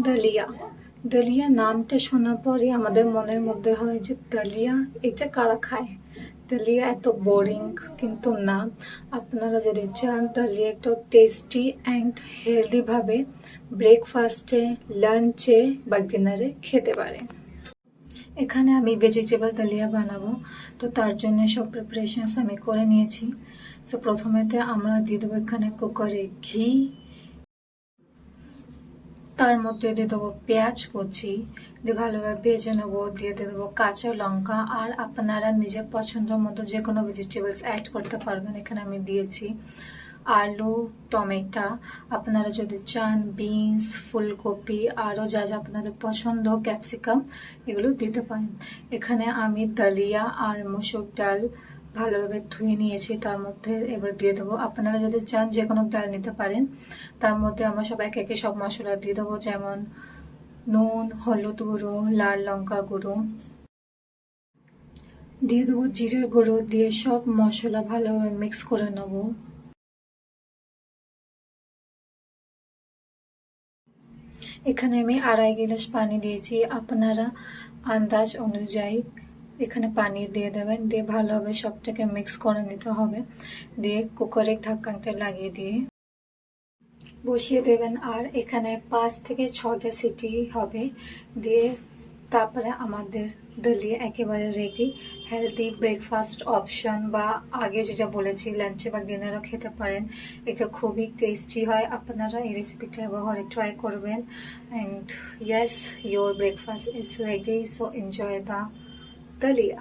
দালিয়া। দালিয়া নামটা শোনার পরে আমাদের মনের মধ্যে হয় যে, দালিয়া, এটা কারা খায়? দালিয়া এত বোরিং কিন্তু না। আপনারা যদি চান, দালিয়া একটু টেস্টি অ্যান্ড হেলদিভাবে ব্রেকফাস্টে লাঞ্চে বা ডিনারে খেতে পারেন। এখানে আমি ভেজিটেবল দালিয়া বানাবো। তো তার জন্য সব প্রিপারেশনস আমি করে নিয়েছি। সো প্রথমেতে আমরা দিয়ে দেবো এখানে কুকারে ঘি তার মধ্যে দিয়ে দেবো পেঁয়াজ কুচি, দিয়ে ভালোভাবে ভেজে নেব, দিয়ে দিয়ে দেবো কাঁচা লঙ্কা, আর আপনারা নিজের পছন্দ মতো যে কোনো ভেজিটেবলস অ্যাড করতে পারবেন। এখানে আমি দিয়েছি আলু, টমেটো। আপনারা যদি চান বিনস ফুলকপি, আরও যা যা আপনাদের পছন্দ ক্যাপসিকাম এগুলো দিতে পারেন। এখানে আমি দালিয়া, আর মুসুর ডাল ভালোভাবে ধুয়ে নিয়েছি, তার মধ্যে এবার দিয়ে দেবো। আপনারা যদি চান যে কোনো ডাল নিতে পারেন, তার মধ্যে আমরা সব এক একে সব মশলা দিয়ে দেবো, যেমন নুন, হলুদ গুঁড়ো, লাল লঙ্কা গুঁড়ো। দিয়ে দেবো জিরের গুঁড়ো, দিয়ে সব মশলা ভালোভাবে মিক্স করে নেব। এখানে আমি আড়াই গ্লাস পানি দিয়েছি। আপনারা আন্দাজ অনুযায়ী এখানে পানি দিয়ে দেবেন, দিয়ে ভালোভাবে সবটাকে মিক্স করে নিতে হবে। দিয়ে কুকারের ঢাকনাটা লাগিয়ে দিয়ে বসিয়ে দেবেন। আর এখানে পাঁচ থেকে ছটা সিটি হবে। দিয়ে তারপরে আমাদের দলিয়ে একেবারে রেডি হেলদি ব্রেকফাস্ট অপশন বা আগে যেটা বলেছি লাঞ্চে বা ডিনারও খেতে পারেন। এটা খুবই টেস্টি হয়। আপনারা এই রেসিপিটা ঘরে ট্রাই করবেন। And yes your breakfast is ready so enjoy the dalia